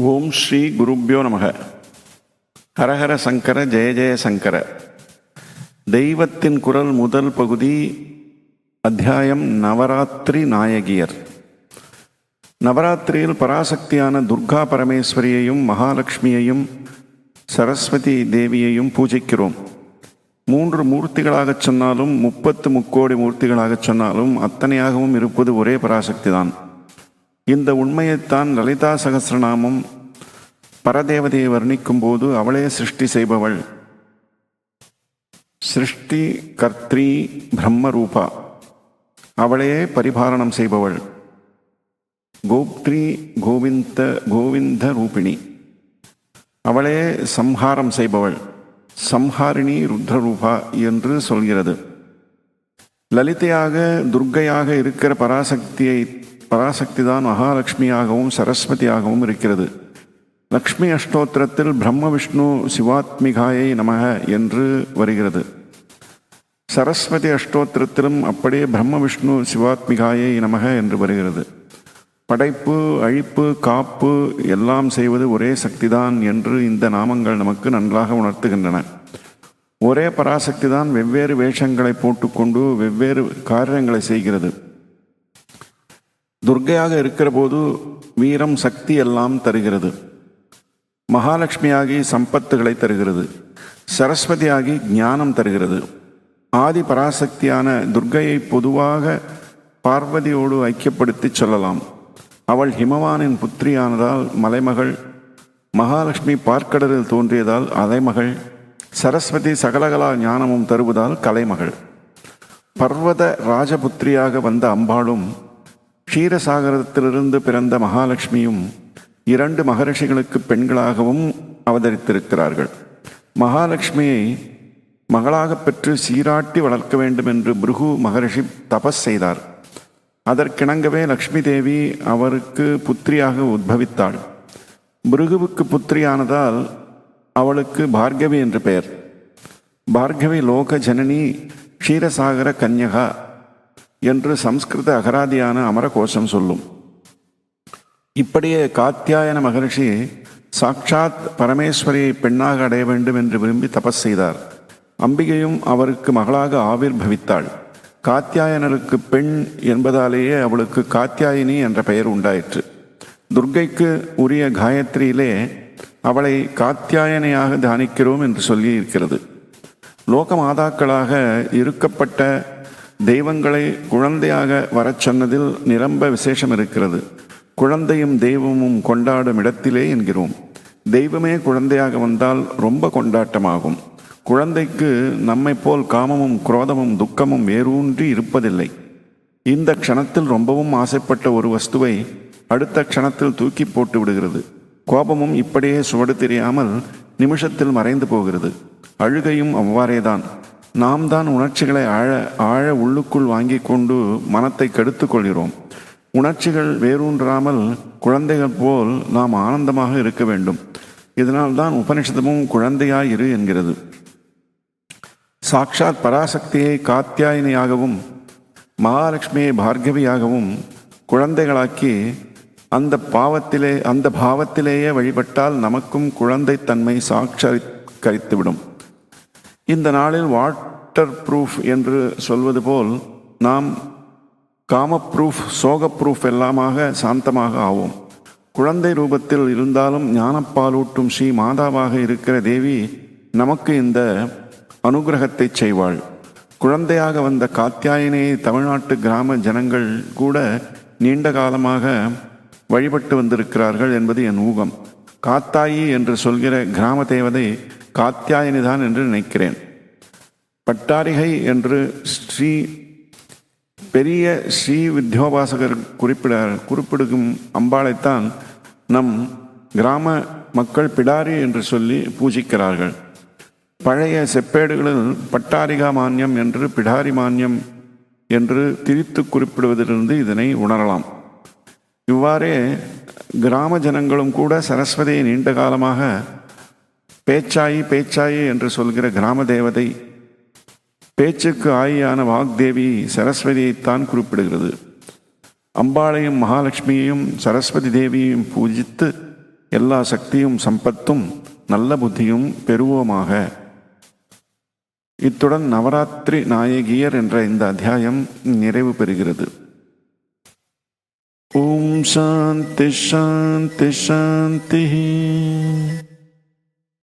ஓம் ஸ்ரீ குருப்யோ நமக. ஹரஹர சங்கர ஜெய ஜெய சங்கர. தெய்வத்தின் குரல் முதல் பகுதி அத்தியாயம் நவராத்திரி நாயகியர். நவராத்திரியில் பராசக்தியான துர்கா பரமேஸ்வரியையும் மகாலட்சுமியையும் சரஸ்வதி தேவியையும் பூஜிக்கிறோம். மூன்று மூர்த்திகளாகச் சொன்னாலும் முப்பத்து முக்கோடி மூர்த்திகளாகச் சொன்னாலும் அத்தனையாகவும் இருப்பது ஒரே பராசக்தி தான் இந்த உண்மையைத்தான் லலிதா சகசிரநாமம் பரதேவதையை வர்ணிக்கும் போது அவளே சிருஷ்டி செய்பவள். சிருஷ்டி கர்த்ரி பிரம்மரூபா. அவளே பரிபாலனம் செய்பவள். கோப்த்ரி கோவிந்த கோவிந்த ரூபிணி. அவளே சம்ஹாரம் செய்பவள். சம்ஹாரிணி ருத்ரரூபா என்று சொல்கிறது. லலிதையாக துர்க்கையாக இருக்கிற பராசக்தியை பராசக்தி தான் மகாலட்சுமியாகவும் சரஸ்வதியாகவும் இருக்கிறது. லக்ஷ்மி அஷ்டோத்திரத்தில் பிரம்ம விஷ்ணு சிவாத்மிகாயை நமக என்று வருகிறது. சரஸ்வதி அஷ்டோத்திரத்திலும் அப்படியே பிரம்ம விஷ்ணு சிவாத்மிகாயை நமக என்று வருகிறது. படைப்பு அழிப்பு காப்பு எல்லாம் செய்வது ஒரே சக்திதான் என்று இந்த நாமங்கள் நமக்கு நன்றாக உணர்த்துகின்றன. ஒரே பராசக்தி தான் வெவ்வேறு வேஷங்களை போட்டுக்கொண்டு வெவ்வேறு காரியங்களை செய்கிறது. துர்க்கையாக இருக்கிற போது வீரம் சக்தி எல்லாம் தருகிறது. மகாலட்சுமியாகி சம்பத்துகளை தருகிறது. சரஸ்வதியாகி ஞானம் தருகிறது. ஆதி பராசக்தியான துர்கையை பொதுவாக பார்வதியோடு ஐக்கியப்படுத்தி சொல்லலாம். அவள் ஹிமவானின் புத்திரியானதால் மலைமகள் மகாலட்சுமி பார்க்கடலில் தோன்றியதால் அலைமகள் சரஸ்வதி சகலகலா ஞானமும் தருவதால் கலைமகள். பர்வத ராஜபுத்திரியாக வந்த அம்பாளும் க்ஷீரசாகரத்திலிருந்து பிறந்த மகாலட்சுமியும் இரண்டு மகரிஷிகளுக்கு பெண்களாகவும் அவதரித்திருக்கிறார்கள். மகாலட்சுமியை மகளாக பெற்று சீராட்டி வளர்க்க வேண்டும் என்று பிருகு மகரிஷி தபஸ் செய்தார். அதற்கிணங்கவே லக்ஷ்மி தேவி அவருக்கு புத்திரியாக உத்பவித்தாள். பிருகுவுக்கு புத்திரியானதால் அவளுக்கு பார்கவி என்று பெயர். பார்கவி லோக ஜனனி க்ஷீரசாகர கன்யகா. என்று சம்ஸ்கிருத அகராதியான அமரகோஷம் சொல்லும். இப்படியே காத்தியாயன மகரிஷி சாட்சாத் பரமேஸ்வரியை பெண்ணாக அடைய வேண்டும் என்று விரும்பி தபஸ் செய்தார். அம்பிகையும் அவருக்கு மகளாக ஆவிர்பவித்தாள் காத்தியாயனருக்கு பெண் என்பதாலேயே அவளுக்கு காத்தியாயினி என்ற பெயர் உண்டாயிற்று. துர்க்கைக்கு உரிய காயத்ரியிலே அவளை காத்தியாயனையாக தியானிக்கிறோம் என்று சொல்லி இருக்கிறது லோக மாதாக்களாக இருக்கப்பட்ட தெய்வங்களை குழந்தையாக வரச் சொன்னதில் நிரம்ப விசேஷம் இருக்கிறது. குழந்தையும் தெய்வமும் கொண்டாடும் இடத்திலே என்கிறோம். தெய்வமே குழந்தையாக வந்தால் ரொம்ப கொண்டாட்டமாகும். குழந்தைக்கு நம்மை போல் காமமும் குரோதமும் துக்கமும் வேரூன்றி இருப்பதில்லை. இந்த க்ஷணத்தில் ரொம்பவும் ஆசைப்பட்ட ஒரு வஸ்துவை அடுத்த க்ஷணத்தில் தூக்கி போட்டு விடுகிறது. கோபமும் இப்படியே சுவடு தெரியாமல் நிமிஷத்தில் மறைந்து போகிறது. அழுகையும் அவ்வாறேதான். நாம் தான் உணர்ச்சிகளை ஆழ ஆழ உள்ளுக்குள் வாங்கி கொண்டு மனத்தை கெடுத்து கொள்கிறோம். உணர்ச்சிகள் வேரூன்றாமல் குழந்தைகள் போல் நாம் ஆனந்தமாக இருக்க வேண்டும். இதனால் தான் உபனிஷதமும் குழந்தையாய் இரு என்கிறது. சாக்ஷாத் பராசக்தியை காத்தியாயினியாகவும் மகாலட்சுமியை பார்கவியாகவும் குழந்தைகளாக்கி அந்த பாவத்திலே அந்த பாவத்திலேயே வழிபட்டால் நமக்கும் குழந்தைத்தன்மை சாட்சரிக்கரித்துவிடும் இந்த நாளில் வாட்டர் ப்ரூஃப் என்று சொல்வது போல் நாம் காம ப்ரூஃப் சோக ப்ரூஃப் எல்லாமாக சாந்தமாக ஆவோம். குழந்தை ரூபத்தில் இருந்தாலும் ஞானப்பாலூட்டும் ஸ்ரீ மாதாவாக இருக்கிற தேவி நமக்கு இந்த அனுகிரகத்தை செய்வாள். குழந்தையாக வந்த காத்தியாயினியை தமிழ்நாட்டு கிராம ஜனங்கள் கூட நீண்ட காலமாக வழிபட்டு வந்திருக்கிறார்கள் என்பது என் ஊகம். காத்தாயி என்று சொல்கிற கிராம தேவதை காத்தியாயனிதான் என்று நினைக்கிறேன். பட்டாரிகை என்று ஸ்ரீ பெரிய ஸ்ரீ வித்யோபாசகர் குறிப்பிட குறிப்பிடுக்கும் அம்பாளைத்தான் நம் கிராம மக்கள் பிடாரி என்று சொல்லி பூஜிக்கிறார்கள். பழைய செப்பேடுகளில் பட்டாரிகா மானியம் என்று பிடாரி மானியம் என்று திரித்து குறிப்பிடுவதிலிருந்து இதனை உணரலாம். இவ்வாறே கிராம ஜனங்களும் கூட சரஸ்வதியை நீண்ட காலமாக பேச்சாயி பேச்சாயி என்று சொல்கிற கிராம தேவதை பேச்சுக்கு ஆயியான வாக்தேவி சரஸ்வதியைத்தான் குறிப்பிடுகிறது. அம்பாளையும் மகாலட்சுமியையும் சரஸ்வதி தேவியையும் பூஜித்து எல்லா சக்தியும் சம்பத்தும் நல்ல புத்தியும் பெறுவோமாக. இத்துடன் நவராத்திரி நாயகியர் என்ற இந்த அத்தியாயம் நிறைவு பெறுகிறது. ஓம் சாந்தி சாந்தி சாந்தி.